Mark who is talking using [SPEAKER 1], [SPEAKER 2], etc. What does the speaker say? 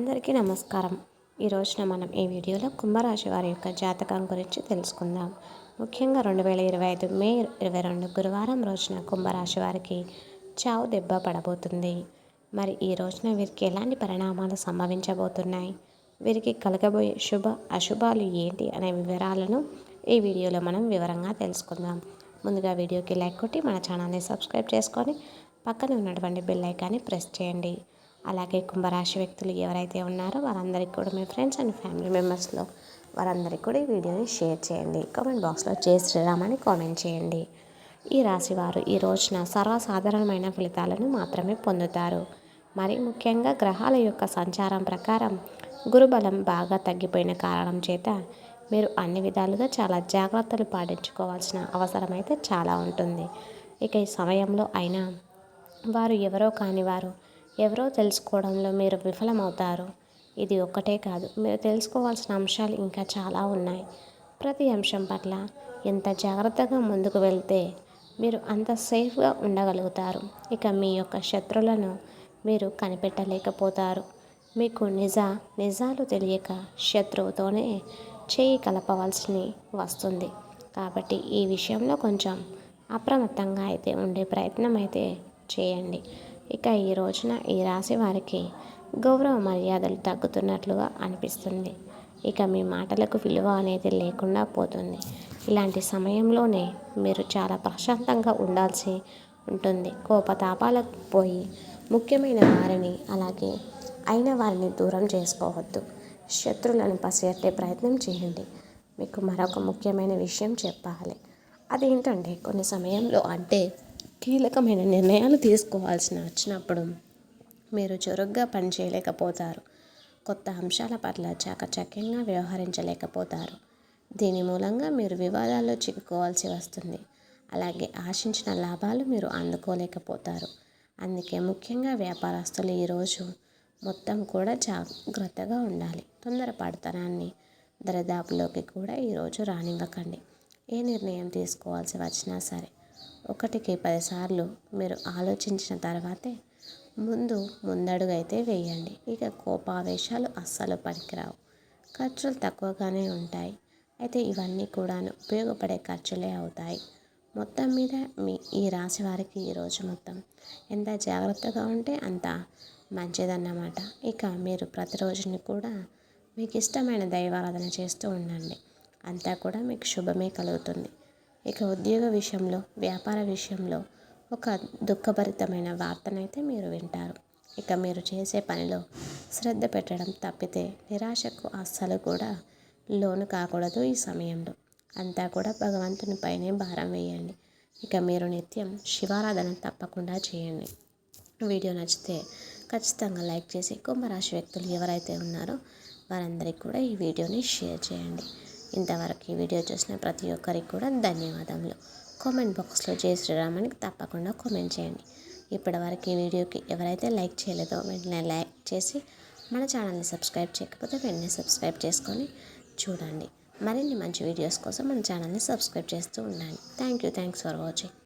[SPEAKER 1] అందరికీ నమస్కారం. ఈ రోజున మనం ఈ వీడియోలో కుంభరాశి వారి యొక్క జాతకం గురించి తెలుసుకుందాం. ముఖ్యంగా రెండు వేల ఇరవై ఐదు మే ఇరవై రెండు గురువారం రోజున కుంభరాశి వారికి చావు దెబ్బ పడబోతుంది. మరి ఈ రోజున వీరికి ఎలాంటి పరిణామాలు సంభవించబోతున్నాయి? వీరికి కలగబోయే శుభ అశుభాలు ఏంటి అనే వివరాలను ఈ వీడియోలో మనం వివరంగా తెలుసుకుందాం. ముందుగా వీడియోకి లైక్ కొట్టి మన ఛానల్ని సబ్స్క్రైబ్ చేసుకొని పక్కన ఉన్నటువంటి బెల్ ఐకాన్ని ప్రెస్ చేయండి. అలాగే కుంభరాశి వ్యక్తులు ఎవరైతే ఉన్నారో వారందరికీ కూడా మీ ఫ్రెండ్స్ అండ్ ఫ్యామిలీ మెంబర్స్లో వారందరికీ కూడా ఈ వీడియోని షేర్ చేయండి. కామెంట్ బాక్స్లో జై శ్రీరామ్ అని కామెంట్ చేయండి. ఈ రాశి వారు ఈ రోజున సర్వసాధారణమైన ఫలితాలను మాత్రమే పొందుతారు. మరి ముఖ్యంగా గ్రహాల యొక్క సంచారం ప్రకారం గురుబలం బాగా తగ్గిపోయిన కారణం చేత మీరు అన్ని విధాలుగా చాలా జాగ్రత్తలు పాటించుకోవాల్సిన అవసరం అయితే చాలా ఉంటుంది. ఇక ఈ సమయంలో అయినా వారు ఎవరో కాని వారు ఎవరో తెలుసుకోవడంలో మీరు విఫలమవుతారు. ఇది ఒక్కటే కాదు మీరు తెలుసుకోవాల్సిన అంశాలు ఇంకా చాలా ఉన్నాయి. ప్రతి అంశం పట్ల ఎంత జాగ్రత్తగా ముందుకు వెళ్తే మీరు అంత సేఫ్గా ఉండగలుగుతారు. ఇక మీ యొక్క శత్రులను మీరు కనిపెట్టలేకపోతారు. మీకు నిజ నిజాలు తెలియక శత్రువుతోనే చేయి కలపవలసి వస్తుంది. కాబట్టి ఈ విషయంలో కొంచెం అప్రమత్తంగా అయితే ఉండే ప్రయత్నం అయితే చేయండి. ఇక ఈ రోజున ఈ రాశి వారికి గౌరవ మర్యాదలు తగ్గుతున్నట్లుగా అనిపిస్తుంది. ఇక మీ మాటలకు విలువ అనేది లేకుండా పోతుంది. ఇలాంటి సమయంలోనే మీరు చాలా ప్రశాంతంగా ఉండాల్సి ఉంటుంది. కోపతాపాలకు పోయి ముఖ్యమైన వారిని అలాగే అయిన వారిని దూరం చేసుకోవద్దు. శత్రువులను పసిగట్టే ప్రయత్నం చేయండి. మీకు మరొక ముఖ్యమైన విషయం చెప్పాలి. అదేంటంటే కొన్ని సమయంలో అంటే కీలకమైన నిర్ణయాలు తీసుకోవాల్సిన వచ్చినప్పుడు మీరు చురుగ్గా పనిచేయలేకపోతారు. కొత్త అంశాల పట్ల చాకచక్యంగా వ్యవహరించలేకపోతారు. దీని మూలంగా మీరు వివాదాల్లో చిక్కుకోవాల్సి వస్తుంది. అలాగే ఆశించిన లాభాలు మీరు అందుకోలేకపోతారు. అందుకే ముఖ్యంగా వ్యాపారస్తులు ఈరోజు మొత్తం కూడా జాగ్రత్తగా ఉండాలి. తొందరపడతనాన్ని దరిదాపులోకి కూడా ఈరోజు రానివ్వకండి. ఏ నిర్ణయం తీసుకోవాల్సి వచ్చినా సరే ఒకటికి పదిసార్లు మీరు ఆలోచించిన తర్వాతే ముందు ముందడుగు అయితే వేయండి. ఇక కోపావేశాలు అస్సలు పనికిరావు. ఖర్చులు తక్కువగానే ఉంటాయి. అయితే ఇవన్నీ కూడా ఉపయోగపడే ఖర్చులే అవుతాయి. మొత్తం మీద మీ ఈ రాశి వారికి ఈరోజు మొత్తం ఎంత జాగ్రత్తగా ఉంటే అంత మంచిదన్నమాట. ఇక మీరు ప్రతిరోజుని కూడా మీకు ఇష్టమైన దైవారాధన చేస్తూ ఉండండి. అంతా కూడా మీకు శుభమే కలుగుతుంది. ఇక ఉద్యోగ విషయంలో వ్యాపార విషయంలో ఒక దుఃఖభరితమైన వార్తనైతే మీరు వింటారు. ఇక మీరు చేసే పనిలో శ్రద్ధ పెట్టడం తప్పితే నిరాశకు అస్సలు కూడా లోను కాకూడదు ఈ సమయంలో. అంతా కూడా భగవంతుని పైనే భారం వేయండి. ఇక మీరు నిత్యం శివారాధన తప్పకుండా చేయండి. వీడియో నచ్చితే ఖచ్చితంగా లైక్ చేసి కుంభరాశి వ్యక్తులు ఎవరైతే ఉన్నారో వారందరికీ కూడా ఈ వీడియోని షేర్ చేయండి. ఇంతవరకు ఈ వీడియో చూసిన ప్రతి ఒక్కరికి కూడా ధన్యవాదములు. కామెంట్ బాక్స్లో జై శ్రీరామానికి తప్పకుండా కామెంట్ చేయండి. ఇప్పటివరకు ఈ వీడియోకి ఎవరైతే లైక్ చేయలేదో వెంటనే లైక్ చేసి మన ఛానల్ని సబ్స్క్రైబ్ చేయకపోతే వెంటనే సబ్స్క్రైబ్ చేసుకొని చూడండి. మరిన్ని మంచి వీడియోస్ కోసం మన ఛానల్ని సబ్స్క్రైబ్ చేస్తూ ఉండండి. Thank you. Thanks for watching.